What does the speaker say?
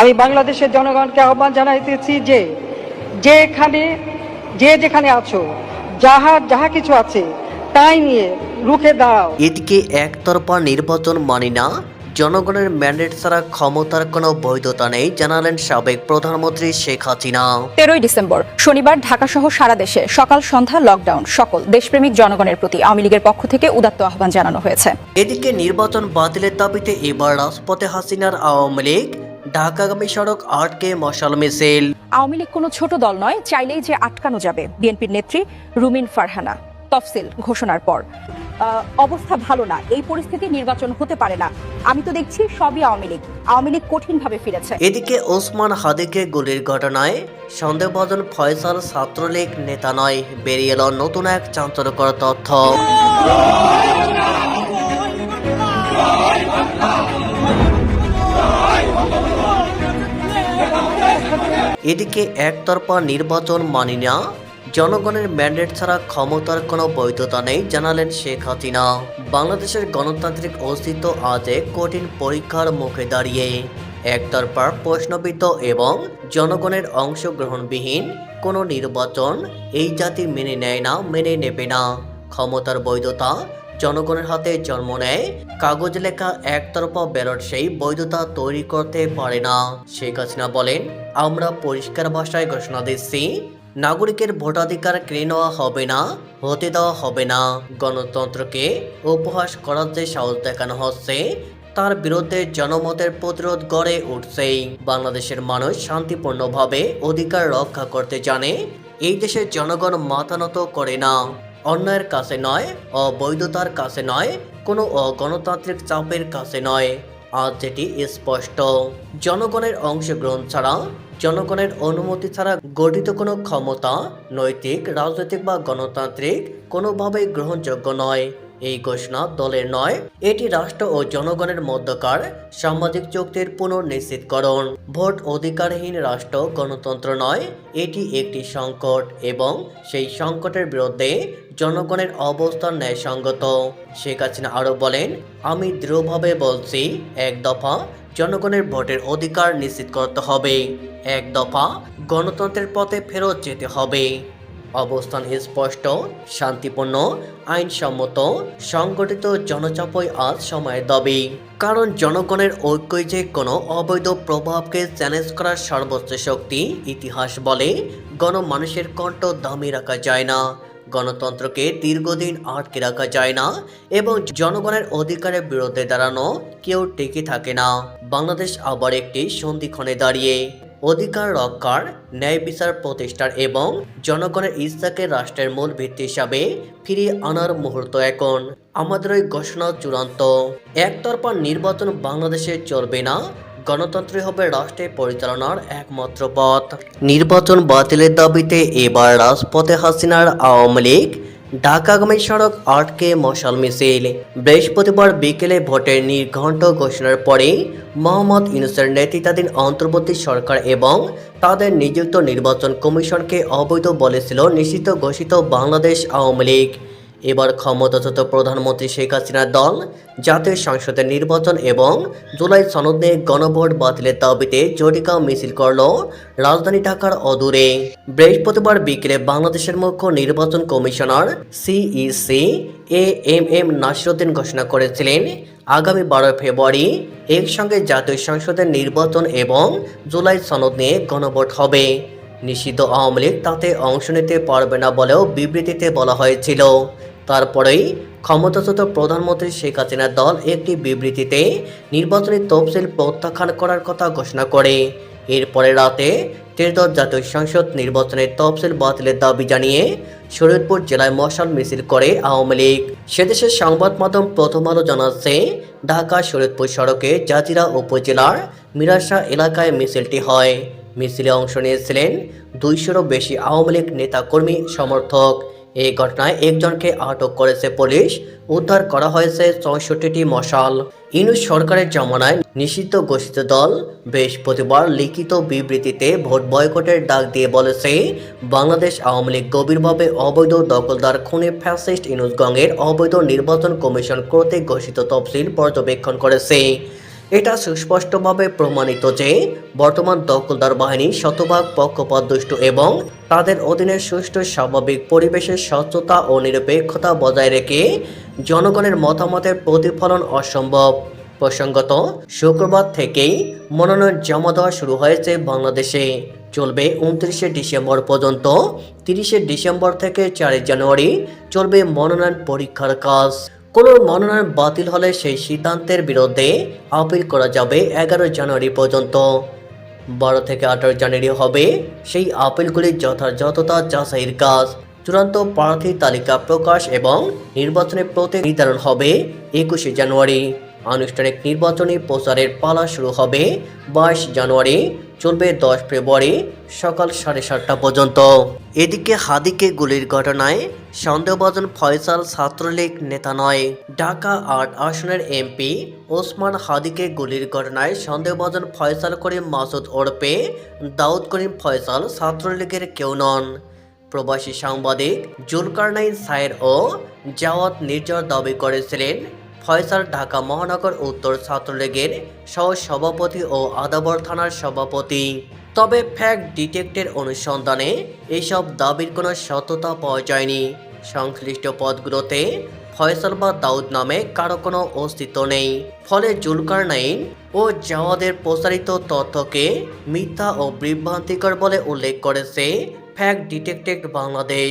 আমি বাংলাদেশের জনগণকে আহ্বান জানাইতেছি যে যেখানে যে যেখানে আছো যাহা যাহা কিছু আছে তাই নিয়ে রুখে দাঁড়াও। এদিকে একতরফা নির্বাচন মানি না জনগণের ম্যান্ডেট ছাড়া ক্ষমতার কোনো বৈধতা নেই জানালেন সাবেক প্রধানমন্ত্রী শেখ হাসিনা। তেরোই ডিসেম্বর শনিবার ঢাকা সহ সারা দেশে সকাল সন্ধ্যা লকডাউন সকল দেশপ্রেমিক জনগণের প্রতি আওয়ামী লীগের পক্ষ থেকে উদাত্ত আহ্বান জানানো হয়েছে। এদিকে নির্বাচন বাতিলের দাবিতে এবার রাজপথে হাসিনার আওয়ামী লীগ। ঢাকাগামী সড়ক আটকে মশাল মিছিল। আওয়ামী লীগ কোনো ছোট দল নয় চাইলেই যে আটকানো যাবে বিএনপির নেত্রী রুমিন ফারহানা। তফসিল ঘোষণার পর। অবস্থা ভালো না এই পরিস্থিতি নির্বাচন হতে পারে না। আমি তো দেখছি সবই আওয়ামী লীগ। আওয়ামী লীগ কঠিনভাবে ফিরেছে। এদিকে ওসমান হাদিকে গুলির ঘটনায় সন্দেহভাজন ফয়সাল ছাত্রলীগ নেতা নয় বেরিয়ে এল নতুন এক চাঞ্চল্যকর তথ্য। এদিকে একতরফা নির্বাচন মানি না। জনগণের ম্যান্ডেট ছাড়া ক্ষমতার কোনো বৈধতা নেই, জানালেন শেখ হাসিনা। বাংলাদেশের গণতান্ত্রিক অস্তিত্ব আজ কঠিন পরীক্ষার মুখে দাঁড়িয়ে। একতরফা প্রশ্নবিদ্ধ এবং জনগণের অংশগ্রহণবিহীন কোনো নির্বাচন এই জাতি মেনে নেয় না, মেনে নেবে না। ক্ষমতার বৈধতা জনগণের হাতে জন্ম নেয়। কাগজ লেখা একতরফা ব্যালট সেই বৈধতা তৈরি করতে পারে না। শেখ হাসিনা বলেন, আমরা পরিষ্কার ভাষায় ঘোষণা দিচ্ছি, নাগরিকের ভোটাধিকার কেড়ে নেওয়া হবে না, হতে দেওয়া হবে না। গণতন্ত্রকে উপহাস করার যে সাহস দেখানো হচ্ছে, তার বিরুদ্ধে জনমতের প্রতিরোধ গড়ে উঠছেই। বাংলাদেশের মানুষ শান্তিপূর্ণভাবে অধিকার রক্ষা করতে জানে, এই দেশের জনগণ মাতানত করে না। অন্যায়ের কাছে নয়, অবৈধতার কাছে নয়, কোনো অগণতান্ত্রিক চাপের কাছে নয়। আজ যেটি স্পষ্ট, জনগণের অংশগ্রহণ ছাড়া, জনগণের অনুমতি ছাড়া গঠিত কোনো ক্ষমতা, নৈতিক, রাজনৈতিক বা গণতান্ত্রিক কোনোভাবেই গ্রহণযোগ্য নয়। এই ঘোষণা দলের নয়, এটি রাষ্ট্র ও জনগণের মধ্যকার সামাজিক চুক্তির পুনর্নিশ্চিতকরণ। ভোট অধিকারহীন রাষ্ট্র, গণতন্ত্র নয়, এটি একটি সংকট এবং সেই সংকটের বিরুদ্ধে জনগণের অবস্থান ন্যায়সঙ্গত। শেখ হাসিনা আরও বলেন, আমি দৃঢ়ভাবে বলছি, এক দফা জনগণের ভোটের অধিকার নিশ্চিত করতে হবে, এক দফা গণতন্ত্রের পথে ফেরত যেতে হবে। অবস্থান স্পষ্ট, শান্তিপূর্ণ, আইনসম্মত, সংগঠিত জনচাপই আজ সময়ের দাবি। কারণ জনগণের ঐক্যই যে কোনো অবৈধ প্রভাবকে চ্যালেঞ্জ করার সর্বোচ্চ শক্তি, ইতিহাস বলে গণমানুষের কণ্ঠ দামি রাখা যায় না। গণতন্ত্রকে দীর্ঘদিন আটকে রাখা যায় না এবং জনগণের অধিকারের বিরুদ্ধে দাঁড়ানো কেউ টিকে থাকে না। বাংলাদেশ আবার একটি সন্ধিক্ষণে দাঁড়িয়ে অধিকার রক্ষার ন্যায় বিচার প্রতিষ্ঠার এবং জনগণের ইচ্ছাকে রাষ্ট্রের মূল ভিত্তি হিসাবে ফিরিয়ে আনার মুহূর্ত এখন। আমাদের ওই ঘোষণা চূড়ান্ত। একতরফা নির্বাচন বাংলাদেশে চলবে না, গণতন্ত্রই হবে রাষ্ট্রের পরিচালনার একমাত্র পথ। নির্বাচন বাতিলের দাবিতে এবার রাজপথে হাসিনার আওয়ামী লীগ ঢাকাগামী সড়ক আটকে মশাল মিছিল। বৃহস্পতিবার বিকেলে ভোটের নির্ঘণ্ট ঘোষণার পরে মোহাম্মদ ইউনুসের নেতৃত্বাধীন অন্তর্বর্তী সরকার এবং তাদের নিযুক্ত নির্বাচন কমিশনকে অবৈধ বলেছিল নিষিদ্ধ ঘোষিত বাংলাদেশ আওয়ামী লীগ। এবার ক্ষমতাচ্যুত প্রধানমন্ত্রী শেখ হাসিনার দল, জাতীয় সংসদের নির্বাচন এবং জুলাই সনদ নিয়ে গণভোট বাতিলের দাবিতে জটিকা মিছিল করল রাজধানী ঢাকার অদূরে। বৃহস্পতিবার বিকেলে বাংলাদেশের মুখ্য নির্বাচন commissioner CEC A M M Nasiruddin ঘোষণা করেছিলেন, আগামী বারোই ফেব্রুয়ারি একসঙ্গে জাতীয় সংসদের নির্বাচন এবং জুলাই সনদ নিয়ে গণভোট হবে। নিষিদ্ধ আওয়ামী লীগ তাতে অংশ নিতে পারবে না বলেও বিবৃতিতে বলা হয়েছিল। তারপরেই ক্ষমতাচ্যুত প্রধানমন্ত্রী শেখ হাসিনার দল একটি বিবৃতিতে নির্বাচনী তফসিল প্রত্যাখ্যান করার কথা ঘোষণা করে। এরপরে রাতে ত্রিদশ জাতীয় সংসদ নির্বাচনের তফসিল বাতিলের দাবি জানিয়ে শরীয়তপুর জেলায় মশাল মিছিল করে আওয়ামী লীগ। সেদেশের সংবাদ মাধ্যম প্রথম আলো জানাচ্ছে, ঢাকা শরীয়তপুর সড়কে জাজিরা উপজেলার মিরাশা এলাকায় মিছিলটি হয়। মিছিলে অংশ নিয়েছিলেন দুইশোরও বেশি আওয়ামী লীগ নেতাকর্মী সমর্থক। এই ঘটনায় একজনকে আটক করেছে পুলিশ। উদ্ধার করা হয়েছে চৌষট্টিটি মশাল। ইনুস সরকারের জমানায় নিষিদ্ধ ঘোষিত দল বৃহস্পতিবার লিখিত বিবৃতিতে ভোট বয়কটের ডাক দিয়ে বলেছে, বাংলাদেশ আওয়ামী লীগ গভীরভাবে অবৈধ দখলদার খুনে ফ্যাসিস্ট ইনুস গঙ্গের অবৈধ নির্বাচন কমিশন কর্তৃক ঘোষিত তফসিল পর্যবেক্ষণ করেছে। এটা সুস্পষ্টভাবে প্রমাণিত যে বর্তমান দখলদার বাহিনী শতভাগ পক্ষপাতদুষ্ট এবং তাদের অধীনে সুষ্ঠু স্বাভাবিক পরিবেশের স্বচ্ছতা ও নিরপেক্ষতা বজায় রেখে জনগণের মতামতের প্রতিফলন অসম্ভব। প্রসঙ্গত, শুক্রবার থেকেই মনোনয়ন জমা দেওয়া শুরু হয়েছে বাংলাদেশে। চলবে উনত্রিশে ডিসেম্বর পর্যন্ত, তিরিশে ডিসেম্বর থেকে চারই জানুয়ারি চলবে মনোনয়ন পরীক্ষার কাজ। কোনো মনোনয়ন বাতিল হলে সেই সিদ্ধান্তের বিরুদ্ধে আপিল করা যাবে এগারো জানুয়ারি পর্যন্ত। বারো থেকে আঠারো জানুয়ারি হবে সেই আপিলগুলির যথাযথতা যাচাইয়ের কাজ। চূড়ান্ত প্রার্থী তালিকা প্রকাশ এবং নির্বাচনের প্রতি নির্ধারণ হবে একুশে জানুয়ারি। আনুষ্ঠানিক নির্বাচনী প্রচারের পালা শুরু হবে বাইশ জানুয়ারি, চলবে দশ ফেব্রুয়ারি সকাল সাড়ে সাতটা পর্যন্ত। এদিকে হাদিকে গুলির ঘটনায় সন্দেহভাজন ফয়সাল ছাত্রলীগ নেতা নয়, ঢাকা আট আসনের এমপি ওসমান হাদিকে গুলির ঘটনায় সন্দেহভাজন ফয়সাল করিম মাসুদ ওরপে দাউদ করিম ফয়সাল ছাত্রলীগের কেউ নন। প্রবাসী সাংবাদিক জুলকারনাইন সায়ের ও জাওয়াত নির্জর দাবি করেছিলেন ফয়সাল ঢাকা মহানগর উত্তর ছাত্রলীগের সহ সভাপতি ও আদাবর থানার সভাপতি। তবে ফ্যাক্ট ডিটেক্টের অনুসন্ধানে এসব দাবির কোনো সততা পাওয়া যায়নি। সংশ্লিষ্ট পদগুলোতে ফয়সাল বা দাউদ নামে কারও কোনো অস্তিত্ব নেই। ফলে জুলকার নাইন ও জাওয়াদের প্রচারিত তথ্যকে মিথ্যা ও বিভ্রান্তিকর বলে উল্লেখ করেছে ফ্যাক্ট ডিটেক্টেড বাংলাদেশ।